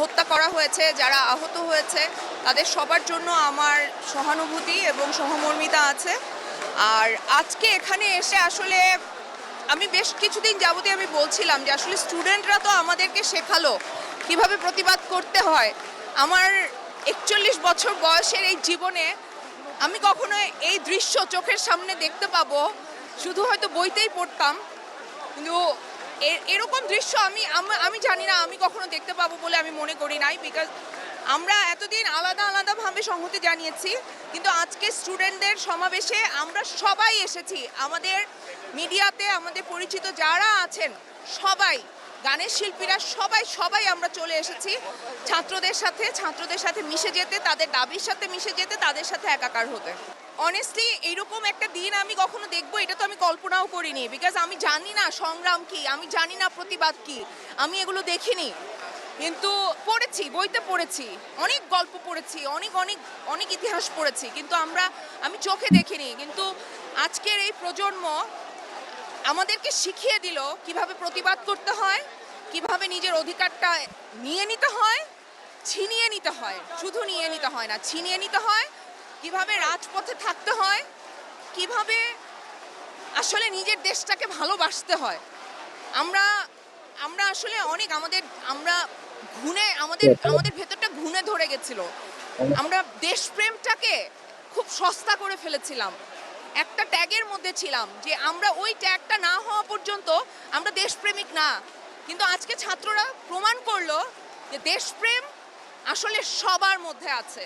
হত্যা করা হয়েছে, যারা আহত হয়েছে, তাদের সবার জন্য আমার সহানুভূতি এবং সহমর্মিতা আছে। আর আজকে এখানে এসে আসলে আমি বেশ কিছুদিন যাবতীয় আমি বলছিলাম যে আসলে স্টুডেন্টরা তো আমাদেরকে শেখালো কীভাবে প্রতিবাদ করতে হয়। আমার একচল্লিশ বছর বয়সের এই জীবনে আমি কখনো এই দৃশ্য চোখের সামনে দেখতে পাবো। শুধু হয়তো বইতেই পড়তাম, কিন্তু এরকম দৃশ্য আমি, আম- জানি না, আমি কখনো দেখতে পাবো বলে আমি মনে করি নাই বিকজ আমরা এতদিন আলাদা আলাদাভাবে সংহতি জানিয়েছি, কিন্তু আজকে স্টুডেন্টদের সমাবেশে আমরা সবাই এসেছি। আমাদের মিডিয়াতে আমাদের পরিচিত যারা আছেন, সবাই গানের শিল্পীরা সবাই সবাই আমরা চলে এসেছি। ছাত্রদের সাথে ছাত্রদের সাথে মিশে যেতে, তাদের দাবির সাথে মিশে যেতে, তাদের সাথে একাকার হতে। অনেস্টলি এইরকম একটা দিন আমি কখনো দেখব, এটা তো আমি কল্পনাও করিনি। বিকজ আমি জানি না সংগ্রাম কি, আমি জানি না প্রতিবাদ কি, আমি এগুলো দেখিনি। কিন্তু পড়েছি, বইতে পড়েছি, অনেক গল্প পড়েছি, অনেক অনেক অনেক ইতিহাস পড়েছি। কিন্তু আমরা, আমি চোখে দেখিনি। কিন্তু আজকের এই প্রজন্ম আমাদেরকে শিখিয়ে দিল কীভাবে প্রতিবাদ করতে হয় কীভাবে নিজের অধিকারটা নিয়ে নিতে হয় ছিনিয়ে নিতে হয়। শুধু নিয়ে নিতে হয় না ছিনিয়ে নিতে হয় কীভাবে রাজপথে থাকতে হয় কীভাবে আসলে নিজের দেশটাকে ভালোবাসতে হয়। আমরা আমরা আসলে অনেক আমাদের আমরা ঘুণে আমাদের আমাদের ভেতরটা ঘুণে ধরে গেছিল। আমরা দেশপ্রেমটাকে খুব সস্তা করে ফেলেছিলাম। একটা ট্যাগের মধ্যে ছিলাম যে আমরা ওই ট্যাগটা না হওয়া পর্যন্ত আমরা দেশপ্রেমিক না। কিন্তু আজকে ছাত্ররা প্রমাণ করল যে দেশপ্রেম আসলে সবার মধ্যে আছে।